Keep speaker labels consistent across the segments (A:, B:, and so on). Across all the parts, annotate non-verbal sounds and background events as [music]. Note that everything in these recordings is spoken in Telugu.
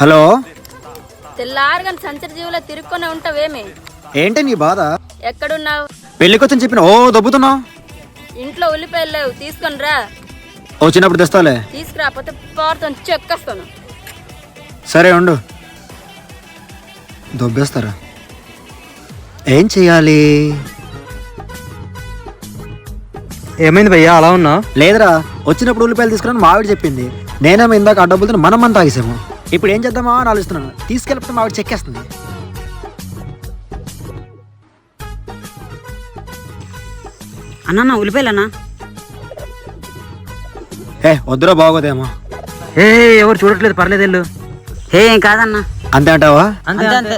A: హలో?
B: తెల్లారుగా సంచరి జీవులో తిరుక్కొని ఉంటావేమి?
A: ఏంటి నీ బాధ?
B: ఎక్కడున్నావు?
A: పెళ్ళికొచ్చని చెప్పిన ఓ దొబ్బుతున్నావు?
B: ఇంట్లో ఉల్లిపాయలు లేవు తీసుకొని రా.
A: ఓ చిన్నప్పుడు తెస్తాలే
B: తీసుకురాకపోతే పారుతో చెక్కేస్తాను.
A: సరే ఉండు. దొబ్బేస్తారా? ఏం చెయ్యాలి
C: ఏమైంది భయ్యా? అలా ఉన్నా
A: లేదురా వచ్చినప్పుడు ఉల్లిపాయలు తీసుకురాని మావిడి చెప్పింది. నేనేమో ఇందాక ఆ డబ్బులతో మనం మనం తాగేసాము ఇప్పుడు ఏం చేద్దామా అని ఆలోచిస్తున్నాను. తీసుకెళ్ళిపోతే మావిడి చెక్కేస్తుంది
D: అన్న ఉల్లిపాయలన్నా
A: ఏ వద్దురా బాగోదేమో.
C: ఏ ఎవరు చూడట్లేదు పర్లేదు వెళ్ళు
D: ఏ ఏం కాదన్నా.
A: అంతే అంటావా?
C: అంతే అంతే.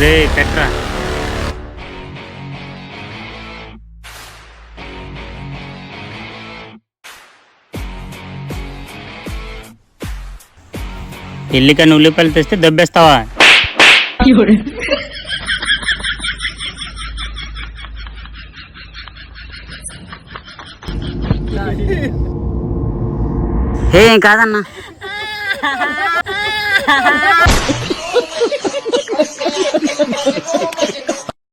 E: రే పెట్రా. పెళ్ళికని ఉల్లిపాయలు తెస్తే దబ్బేస్తావా?
D: ఏ ఏం కాదన్నా? [laughs]